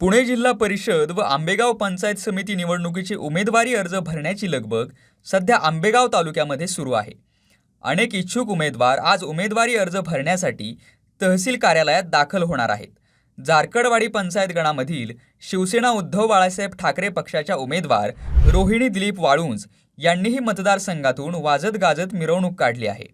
पुणे जिल्हा परिषद व आंबेगाव पंचायत समिती निवडणुकीची उमेदवारी अर्ज भरण्याची लगबग सध्या आंबेगाव तालुक्यामध्ये सुरू आहे. अनेक इच्छुक उमेदवार आज उमेदवारी अर्ज भरण्यासाठी तहसील कार्यालयात दाखल होणार आहेत. जारकडवाडी पंचायत गणामधील शिवसेना उद्धव बाळासाहेब ठाकरे पक्षाच्या उमेदवार रोहिणी दिलीप वाळुंज यांनीही मतदारसंघातून वाजत गाजत मिरवणूक काढली आहे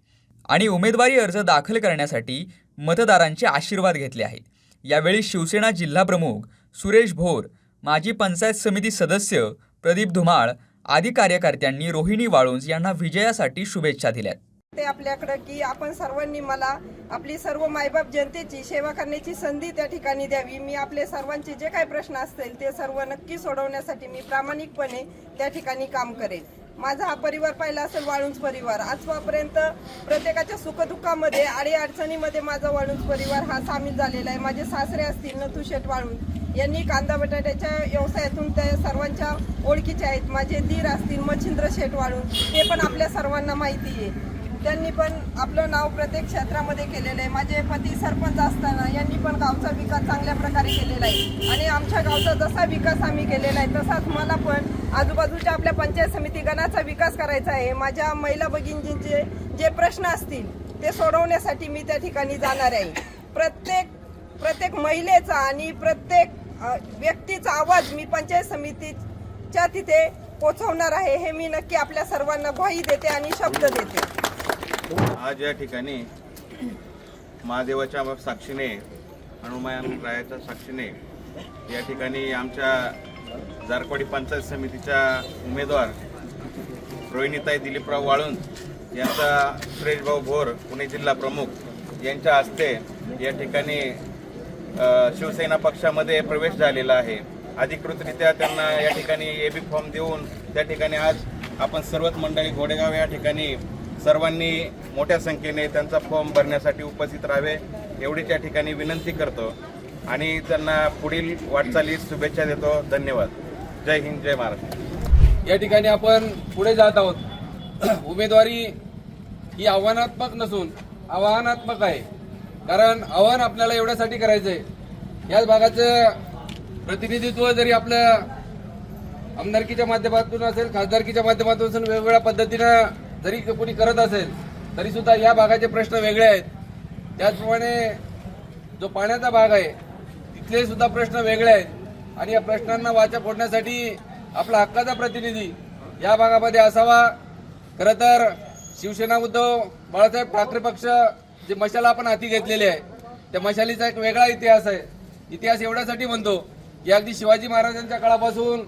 आणि उमेदवारी अर्ज दाखल करण्यासाठी मतदारांचे आशीर्वाद घेतले आहेत यावेळी शिवसेना जिल्हाप्रमुख सुरेश भोर माजी पंचायत समिती सदस्य प्रदीप धुमाळ आदी कार्यकर्त्यांनी रोहिणी वाळुंज यांना विजयासाठी शुभेच्छा दिल्यात. ते आपल्याकडं की आपण सर्वांनी मला आपली सर्व मायबाप जनतेची सेवा करण्याची संधी त्या ठिकाणी द्यावी. मी आपले सर्वांचे जे काही प्रश्न असतील ते सर्व नक्की सोडवण्यासाठी मी प्रामाणिकपणे त्या ठिकाणी काम करेन. माझा हा परिवार पाहिला असेल वाळुंज परिवार. आजपर्यंत प्रत्येकाच्या सुखदुःखामध्ये आणि अडचणीमध्ये माझा वाळुंज परिवार हा सामील झालेला आहे. माझे सासरे असतील नथू शेठ वाळुंज यांनी कांदा बटाट्याच्या व्यवसायातून त्या सर्वांच्या ओळखीचे आहेत. माझे दीर असतील मच्छिंद्र शेठ वाळून हे पण आपल्या सर्वांना माहिती आहे. त्यांनी पण आपलं नाव प्रत्येक क्षेत्रामध्ये केलेलं आहे. माझे पती सरपंच असताना यांनी पण गावचा विकास चांगल्या प्रकारे केलेला आहे. आणि आमच्या गावचा जसा विकास आम्ही केलेला आहे तसाच मला पण आजूबाजूच्या आपल्या पंचायत समिती गणाचा विकास करायचा आहे. माझ्या महिला भगिनींचे जे प्रश्न असतील ते सोडवण्यासाठी मी त्या ठिकाणी जाणार आहे. प्रत्येक प्रत्येक महिलेचा आणि प्रत्येक व्यक्तीचा आवाज मी पंचायत समितीच्या तिथे पोचवणार आहे हे मी नक्की आपल्या सर्वांना ग्वाही देते आणि शब्द देते. आज या ठिकाणी महादेवाच्या साक्षीने हनुमान रायाच्या साक्षीने या ठिकाणी आमच्या जारकवाडी पंचायत समितीच्या उमेदवार रोहिणीताई दिलीपराव वाळून यांचा सुरेशभाऊ भोर पुणे जिल्हा प्रमुख यांच्या हस्ते या ठिकाणी शिवसेना पक्षामध्ये प्रवेश झालेला आहे. अधिकृतरित्या त्यांना या ठिकाणी एबी फॉर्म देऊन त्या ठिकाणी आज आपण सर्वच मंडळी घोडेगाव या ठिकाणी सर्वांनी मोठ्या संख्येने त्यांचा फॉर्म भरण्यासाठी उपस्थित राहावे एवढीच या ठिकाणी विनंती करतो. आणि त्यांना पुढील वाटचालीस शुभेच्छा देतो. धन्यवाद. जय हिंद जय महाराष्ट्र. या ठिकाणी आपण पुढे जात आहोत. उमेदवारी ही आव्हानात्मक नसून आव्हानात्मक आहे. कारण आव्हान आपल्याला एवढ्यासाठी करायचं आहे याच भागाचं प्रतिनिधित्व जरी आपलं आमदारकीच्या माध्यमातून असेल खासदारकीच्या माध्यमातून असेल वेगवेगळ्या पद्धतीनं जरी कोणी करत असेल तरी सुद्धा या भागाचे प्रश्न वेगळे आहेत. त्याचप्रमाणे जो पाण्याचा भाग आहे तिथले सुद्धा प्रश्न वेगळे आहेत. आणि या प्रश्नांना वाचा फोडण्यासाठी आपला हक्काचा प्रतिनिधी या भागामध्ये असावा. खरं तर शिवसेना उद्धव बाळासाहेब ठाकरे पक्ष जे मशाला आपण हाती घेतलेले आहे त्या मशालीचा एक वेगळा इतिहास आहे. इतिहास एवढ्यासाठी म्हणतो की अगदी शिवाजी महाराजांच्या काळापासून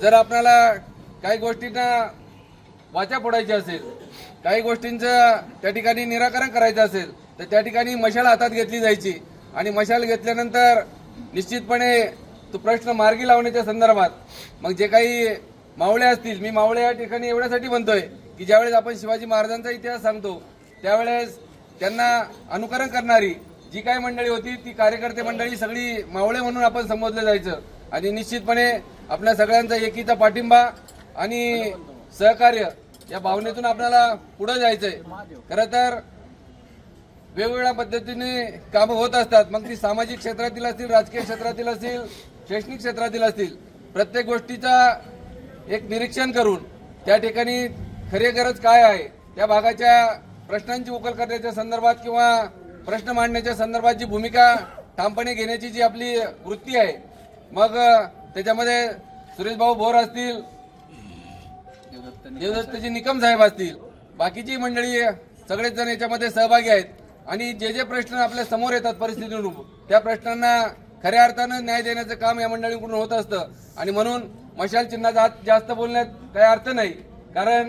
जर आपल्याला काही गोष्टींना वाचा फोडायची असेल काही गोष्टींचं त्या ठिकाणी निराकरण करायचं असेल तर त्या ठिकाणी मशाल हातात घेतली जायची. आणि मशाल घेतल्यानंतर निश्चितपणे तो प्रश्न मार्गी लावण्याच्या संदर्भात मग जे काही मावळे असतील मी मावळे या ठिकाणी एवढ्यासाठी म्हणतोय की ज्यावेळेस आपण शिवाजी महाराजांचा इतिहास सांगतो त्यावेळेस त्यांना अनुकरण करणारी जी काही मंडळी होती ती कार्यकर्ते मंडळी सगळी मावळे म्हणून आपण संबोधलं जायचं. आणि निश्चितपणे आपल्या सगळ्यांचा एकीचा पाठिंबा आणि सहकार्य या भावनेतून आपल्याला पुढे जायचंय. खरं तर वेगवेगळ्या पद्धतीने कामं होत असतात. मग ती सामाजिक क्षेत्रातील असतील राजकीय क्षेत्रातील असतील शैक्षणिक क्षेत्रातील असतील प्रत्येक गोष्टीचा एक निरीक्षण करून त्या ठिकाणी खरी गरज काय आहे त्या भागाच्या प्रश्नांची उकल करण्याच्या संदर्भात किंवा प्रश्न मांडण्याच्या संदर्भात जी भूमिका ठामपणे घेण्याची जी आपली वृत्ती आहे मग त्याच्यामध्ये सुरेशभाऊ भोर असतील देवदत्तजी निकम साहेब असतील बाकीची मंडळी सगळेच जण याच्यामध्ये सहभागी आहेत आणि जे जे प्रश्न आपल्यासमोर येतात परिस्थितीनुरूप त्या प्रश्नांना खऱ्या अर्थानं न्याय देण्याचं काम या मंडळीकडून होत असतं. आणि म्हणून मशाल चिन्हाचा जास्त बोलण्यात काही अर्थ नाही कारण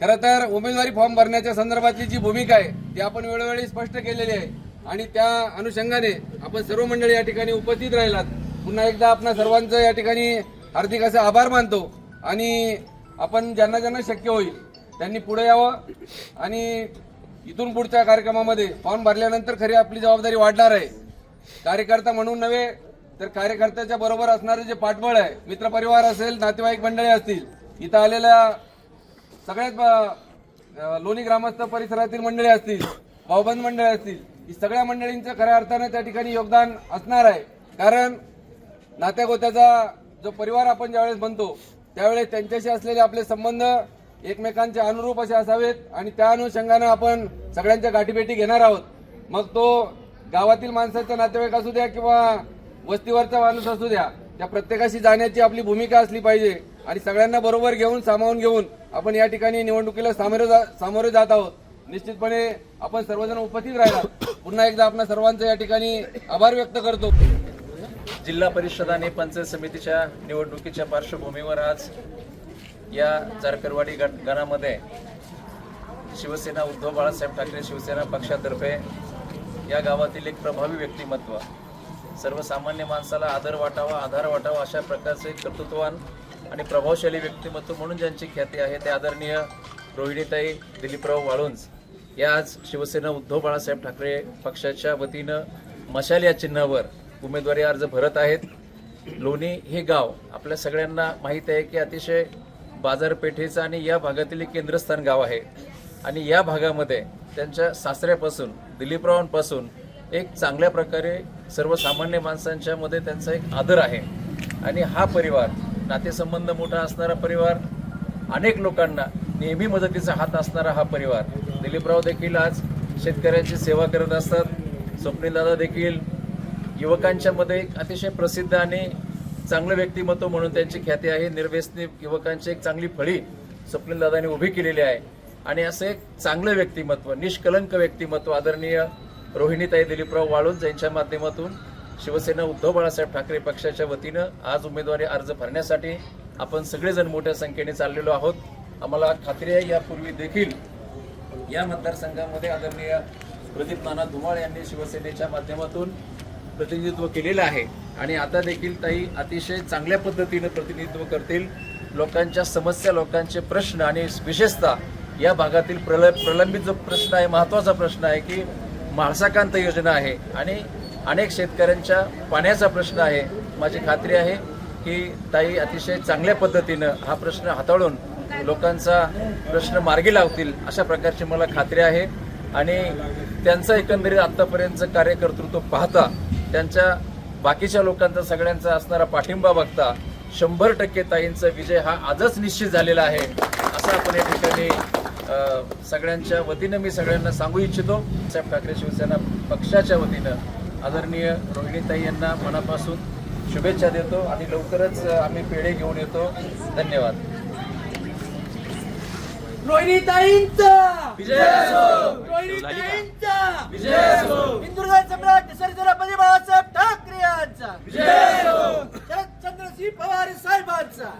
खरं तर उमेदवारी फॉर्म भरण्याच्या संदर्भातली जी भूमिका आहे ती आपण वेळोवेळी स्पष्ट केलेली आहे. आणि त्या अनुषंगाने आपण सर्व मंडळी या ठिकाणी उपस्थित राहिलात. पुन्हा एकदा आपण सर्वांचं या ठिकाणी हार्दिक असे आभार मानतो. आणि आपण ज्यांना ज्यांना शक्य होईल त्यांनी पुढे यावं. आणि इथून पुढच्या कार्यक्रमामध्ये फॉर्म भरल्यानंतर खरी आपली जबाबदारी वाढणार आहे. कार्यकर्ता म्हणून नव्हे तर कार्यकर्त्याच्या बरोबर असणारे जे पाठबळ आहे मित्रपरिवार असेल नातेवाईक मंडळी असतील इथं आलेल्या सगळ्यात लोणी ग्रामस्थ परिसरातील मंडळी असतील भाऊबंद मंडळी असतील ही सगळ्या मंडळींचं खऱ्या अर्थानं त्या ठिकाणी योगदान असणार आहे. कारण नात्यागोत्याचा जो परिवार आपण ज्यावेळेस म्हणतो त्यावेळेस त्यांच्याशी असलेले आपले संबंध एकमेकांचे अनुरूप असे असावेत आणि त्या अनुषंगानं आपण सगळ्यांच्या गाठीभेटी घेणार आहोत. मग तो गावातील माणसाचा नातेवाईक असू द्या किंवा वस्तीवरचा माणूस असू द्या त्या प्रत्येकाशी जाण्याची आपली भूमिका असली पाहिजे. आणि सगळ्यांना बरोबर घेऊन सामावून घेऊन आपण या ठिकाणी निवडणुकीला सामोरे जा- सामोरे जात आहोत. निश्चितपणे आपण सर्वजण उपस्थित राहिला. पुन्हा एकदा आपण सर्वांचं या ठिकाणी आभार व्यक्त करतो. जिल्हा परिषद आणि पंचायत समितीच्या निवडणुकीच्या पार्श्वभूमीवर आज या जारकरवाडी गट गणामध्ये शिवसेना उद्धव बाळासाहेब ठाकरे शिवसेना पक्षातर्फे या गावातील एक प्रभावी व्यक्तिमत्व. सर्वसामान्य माणसाला आदर वाटावा आधार वाटावा अशा प्रकारचे कर्तृत्ववान आणि प्रभावशाली व्यक्तिमत्व म्हणून ज्यांची ख्याती आहे ते आदरणीय रोहिणीताई दिलीपराव वाळुंज या आज शिवसेना उद्धव बाळासाहेब ठाकरे पक्षाच्या वतीनं मशाल या चिन्हावर उमेदवारी अर्ज भरत आहेत. लोणी हे गाव आपल्या सगळ्यांना माहीत आहे की अतिशय बाजारपेठेचं आणि या भागातील एक केंद्रस्थान गाव आहे. आणि या भागामध्ये त्यांच्या सासऱ्यापासून दिलीपरावांपासून एक चांगल्या प्रकारे सर्वसामान्य माणसांच्यामध्ये त्यांचा एक आदर आहे. आणि हा परिवार नातेसंबंध मोठा असणारा परिवार अनेक लोकांना नेहमी मदतीचा हात असणारा हा परिवार. दिलीपराव देखील आज शेतकऱ्यांची सेवा करत असतात. स्वप्नीलदादा देखील युवकांच्यामध्ये एक अतिशय प्रसिद्ध आणि चांगलं व्यक्तिमत्व म्हणून त्यांची ख्याती आहे. निर्व्यसनी युवकांची एक चांगली फळी स्वप्नीलदादांनी उभी केलेली आहे. आणि असं एक चांगलं व्यक्तिमत्व निष्कलंक व्यक्तिमत्व आदरणीय रोहिणीताई दिलीपराव वाळूंज यांच्या माध्यमातून शिवसेना उद्धव बाळासाहेब ठाकरे पक्षाच्या वतीनं आज उमेदवारी अर्ज भरण्यासाठी आपण सगळेजण मोठ्या संख्येने चाललेलो आहोत. आम्हाला खात्री आहे यापूर्वी देखील या मतदारसंघामध्ये आदरणीय प्रदीप नाना धुमाळ यांनी शिवसेनेच्या माध्यमातून प्रतिनिधित्व केलेलं आहे. आणि आता देखील ताई अतिशय चांगल्या पद्धतीनं प्रतिनिधित्व करतील. लोकांच्या समस्या लोकांचे प्रश्न आणि विशेषतः या भागातील प्रल प्रलंबित जो प्रश्न आहे महत्त्वाचा प्रश्न आहे की म्हाळसाकांत योजना आहे. आणि अनेक शेतकऱ्यांच्या पाण्याचा प्रश्न आहे. माझी खात्री आहे की ताई अतिशय चांगल्या पद्धतीनं हा प्रश्न हाताळून लोकांचा प्रश्न मार्गी लावतील अशा प्रकारची मला खात्री आहे. आणि त्यांचं एकंदरीत आत्तापर्यंतचं कार्यकर्तृत्व पाहता त्यांच्या बाकीच्या लोकांचा सगळ्यांचा असणारा पाठिंबा बघता शंभर टक्के ताईंचा विजय हा आजच निश्चित झालेला आहे असं आपण या ठिकाणी सगळ्यांच्या वतीनं मी सगळ्यांना सांगू इच्छितो. साहेब ठाकरे शिवसेना पक्षाच्या वतीनं आदरणीय रोहिणीताई यांना मनापासून शुभेच्छा देतो आणि लवकरच आम्ही पेढे घेऊन येतो. धन्यवाद. रोहिणीताईंचा! विजय! रोहिणीताईंचा! विजय! हिंदुर्गा सम्राट सर्जरापती बाळासाहेब ठाकरे यांचा शरदचंद्रसिंह पवार साहेबांचा!